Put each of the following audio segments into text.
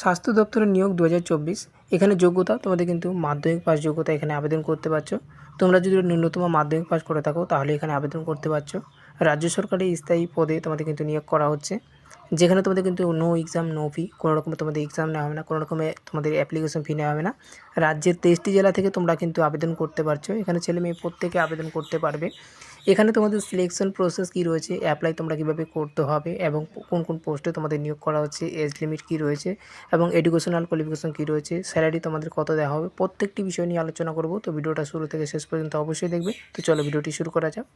স্বাস্থ্য দপ্তরের নিয়োগ দু হাজার চব্বিশ। এখানে যোগ্যতা, তোমাদের কিন্তু মাধ্যমিক পাস যোগ্যতা এখানে আবেদন করতে পারছ। তোমরা যদি ন্যূনতম মাধ্যমিক পাস করে থাকো, তাহলে এখানে আবেদন করতে পারছ। রাজ্য সরকারের স্থায়ী পদে তোমাদের কিন্তু নিয়োগ করা হচ্ছে। যেখানে তোমাদের কিন্তু নো এক্সাম নো ফি কোনো রকমের তোমাদের এক্সাম নেওয়া হবে না, কোনো রকমের তোমাদের অ্যাপ্লিকেশন ফি নেওয়া হবে না। রাজ্যের তেইশটি জেলা থেকে তোমরা কিন্তু আবেদন করতে পারছ। এখানে ছেলে মেয়ে প্রত্যেকে আবেদন করতে পারবে। এখানে তোমাদের সিলেকশন প্রসেস কী রয়েছে? অ্যাপ্লাই তোমরা কীভাবে করতে হবে? এবং কোন কোন পোস্টে তোমাদের নিয়োগ করা হচ্ছে? এজ লিমিট কী রয়েছে? এবং এডুকেশনাল কোয়ালিফিকেশন কী রয়েছে? স্যালারি তোমাদের কত দেওয়া হবে? প্রত্যেকটি বিষয় নিয়ে আলোচনা করব। তো ভিডিওটা শুরু থেকে শেষ পর্যন্ত অবশ্যই দেখবে। তো চলো ভিডিওটি শুরু করা যাক।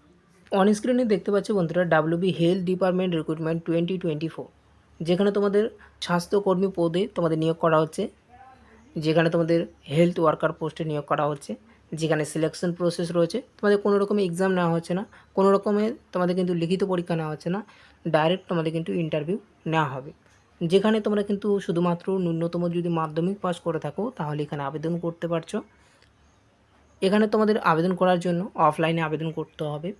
অন স্ক্রিনে দেখতে পাচ্ছ বন্ধুরা WB health department recruitment twenty twenty four যেখানে তোমাদের স্বাস্থ্যকর্মী পদে তোমাদের নিয়োগ করা হচ্ছে। যেখানে তোমাদের হেলথ ওয়ার্কার পোস্টে নিয়োগ করা হচ্ছে। যেখানে সিলেকশন প্রসেস রয়েছে, তোমাদের কোনো রকমের এক্সাম নেওয়া হচ্ছে না, কোনো রকমের তোমাদের কিন্তু লিখিত পরীক্ষা নেওয়া হচ্ছে না ডাইরেক্ট তোমাদের কিন্তু ইন্টারভিউ নেওয়া হবে। যেখানে তোমরা কিন্তু শুধুমাত্র ন্যূনতম যদি মাধ্যমিক পাস করে থাকো, তাহলে এখানে আবেদন করতে পারছ। এখানে তোমাদের আবেদন করার জন্য অফলাইনে আবেদন করতে হবে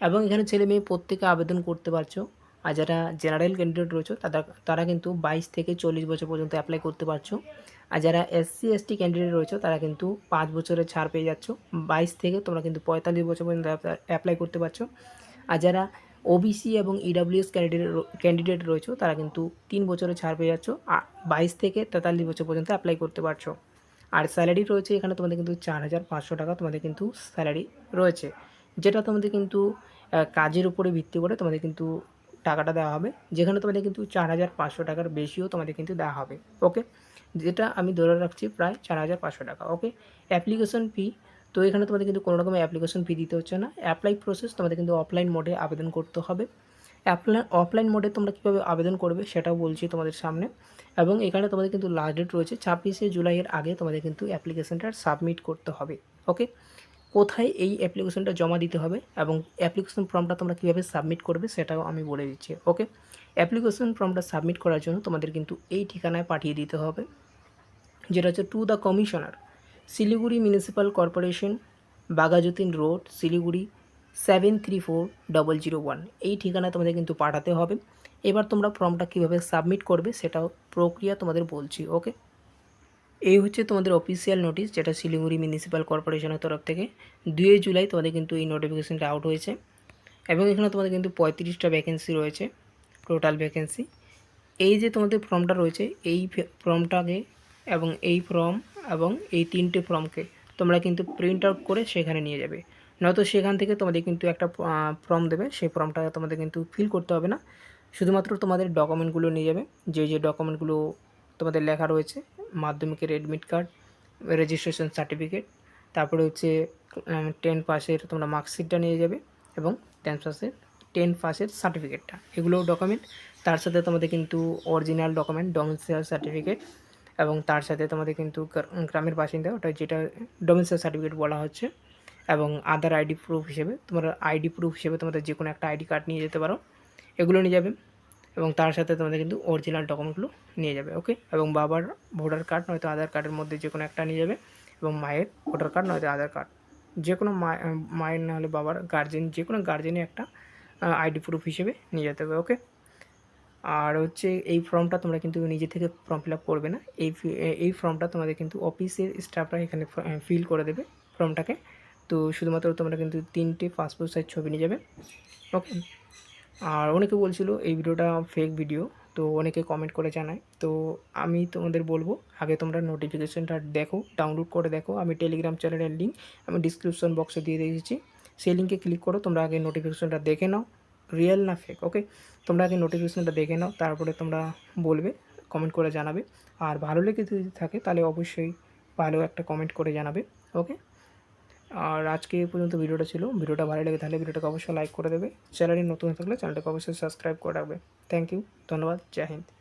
এবং এখানে ছেলে মেয়ে প্রত্যেকে আবেদন করতে পারছ। আর যারা জেনারেল ক্যান্ডিডেট রয়েছে তারা তারা কিন্তু বাইশ থেকে চল্লিশ বছর পর্যন্ত অ্যাপ্লাই করতে পারছ। আর যারা এসসি এসটি ক্যান্ডিডেট রয়েছে, তারা কিন্তু পাঁচ বছরের ছাড় পেয়ে যাচ্ছ। বাইশ থেকে তোমরা কিন্তু পঁয়তাল্লিশ বছর পর্যন্ত অ্যাপ্লাই করতে পারছ। আর যারা ওবিসি এবং ইডাব্লিউএস ক্যান্ডিডেট ক্যান্ডিডেট রয়েছে, তারা কিন্তু তিন বছরের ছাড় পেয়ে যাচ্ছ। বাইশ থেকে তেতাল্লিশ বছর পর্যন্ত অ্যাপ্লাই করতে পারছ। আর স্যালারি রয়েছে এখানে তোমাদের কিন্তু চার হাজার পাঁচশো টাকা তোমাদের কিন্তু স্যালারি রয়েছে। যেটা তোমাদের কিন্তু কাজের উপরে ভিত্তি করে তোমাদের কিন্তু টাকাটা দেওয়া হবে। যেখানে তোমাদের কিন্তু চার হাজার পাঁচশো টাকার বেশিও তোমাদের কিন্তু দেওয়া হবে। ওকে যেটা আমি ধরে রাখছি প্রায় চার হাজার পাঁচশো টাকা। ওকে অ্যাপ্লিকেশন ফি তো এখানে তোমাদের কিন্তু কোনো রকম অ্যাপ্লিকেশন ফি দিতে হচ্ছে না। অ্যাপ্লাই প্রসেস তোমাদের কিন্তু অফলাইন মোডে আবেদন করতে হবে। অ্যাপ্লাই অফলাইন মোডে তোমরা কীভাবে আবেদন করবে সেটাও বলছি তোমাদের সামনে। এবং এখানে তোমাদের কিন্তু লাস্ট ডেট রয়েছে ছাব্বিশে জুলাইয়ের আগে তোমাদের কিন্তু অ্যাপ্লিকেশনটা সাবমিট করতে হবে। ওকে কোথায় এই অ্যাপ্লিকেশনটা জমা দিতে হবে এবং অ্যাপ্লিকেশন ফর্মটা তোমরা কীভাবে সাবমিট করবে সেটাও আমি বলে দিচ্ছি ওকে অ্যাপ্লিকেশন ফর্মটা সাবমিট করার জন্য তোমাদের কিন্তু এই ঠিকানায় পাঠিয়ে দিতে হবে, যেটা হচ্ছে to the commissioner Siliguri municipal corporation Baghajatin road Siliguri seven three four double zero one এই ঠিকানায় তোমাদের কিন্তু পাঠাতে হবে। এবার তোমরা ফর্মটা কীভাবে সাবমিট করবে সেটাও প্রক্রিয়া তোমাদের বলছি ওকে এই হচ্ছে তোমাদের অফিসিয়াল নোটিশ যেটা শিলিগুড়ি মিউনিসিপ্যাল কর্পোরেশনের তরফ থেকে। দুই জুলাই তোমাদের কিন্তু এই নোটিফিকেশানটা আউট হয়েছে। এবং এখানে তোমাদের কিন্তু পঁয়ত্রিশটা ভ্যাকেন্সি রয়েছে টোটাল ভ্যাকেন্সি এই যে তোমাদের ফর্মটা রয়েছে, এই ফর্মটাকে এবং এই ফর্ম এবং এই তিনটে ফর্মকে তোমরা কিন্তু প্রিন্ট আউট করে সেখানে নিয়ে যাবে। নয়তো সেখান থেকে তোমাদের কিন্তু একটা ফর্ম দেবে, সেই ফর্মটা তোমাদের কিন্তু ফিল করতে হবে না। শুধুমাত্র তোমাদের ডকুমেন্টগুলো নিয়ে যাবে, যে যে ডকুমেন্টগুলো তোমাদের লেখা রয়েছে, মাধ্যমিকের অ্যাডমিট কার্ড রেজিস্ট্রেশন সার্টিফিকেট তারপরে হচ্ছে টেন পাসের তোমরা মার্কশিটটা নিয়ে যাবে এবং টেন পাসের টেন পাসের সার্টিফিকেটটা এগুলো ডকুমেন্ট তার সাথে তোমাদের কিন্তু অরিজিনাল ডকুমেন্ট ডোমিসাইল সার্টিফিকেট এবং তার সাথে তোমাদের কিন্তু গ্রামের বাসিন্দা, ওটা যেটা ডোমিসাইল সার্টিফিকেট বলা হচ্ছে এবং আধার আইডি প্রুফ হিসেবে, তোমরা আইডি প্রুফ হিসেবে তোমাদের যে কোনো একটা আইডি কার্ড নিয়ে যেতে পারো। এগুলো নিয়ে যাবে। এবং তার সাথে তোমাদের কিন্তু অরিজিনাল ডকুমেন্টগুলো নিয়ে যাবে ওকে এবং বাবার ভোটার কার্ড নয়তো আধার কার্ডের মধ্যে যে কোনো একটা নিয়ে যাবে এবং মায়ের ভোটার কার্ড নয়তো আধার কার্ড যে কোনো মায়ের নাহলে বাবার গার্জেন যে কোনো গার্জেনই একটা আইডি প্রুফ হিসেবে নিয়ে যেতে হবে ওকে আর হচ্ছে এই ফর্মটা তোমরা কিন্তু নিজে থেকে ফর্ম ফিল আপ করবে না। এই এই ফর্মটা তোমাদের কিন্তু অফিসের স্টাফরা এখানে ফিল করে দেবে ফর্মটাকে তো শুধুমাত্র তোমরা কিন্তু তিনটে পাসপোর্ট সাইজ ছবি নিয়ে যাবে ওকে আর অনেকে বলছিল এই ভিডিওটা ফেক ভিডিও তো অনেকে কমেন্ট করে জানায়। তো আমি তোমাদের বলব, আগে তোমরা নোটিফিকেশানটা দেখো ডাউনলোড করে দেখো। আমি টেলিগ্রাম চ্যানেলের লিঙ্ক আমি ডিসক্রিপশন বক্সে দিয়ে দিয়েছি। সেই লিঙ্কে ক্লিক করো, তোমরা আগে নোটিফিকেশানটা দেখে নাও। রিয়েল না ফেক ওকে তোমরা আগে নোটিফিকেশানটা দেখে নাও, তারপরে তোমরা বলবে কমেন্ট করে জানাবে। আর ভালো লেগে যদি থাকে, তাহলে অবশ্যই ভালো একটা কমেন্ট করে জানাবে ওকে আর আজকে এই পর্যন্ত ভিডিওটা ছিল। ভিডিওটা ভালো লাগে তাহলে ভিডিওটাকে অবশ্যই লাইক করে দেবে। চ্যানেলে নতুন থাকলে চ্যানেলটাকে অবশ্যই সাবস্ক্রাইব করে রাখবে। থ্যাংক ইউ ধন্যবাদ। জয় হিন্দ।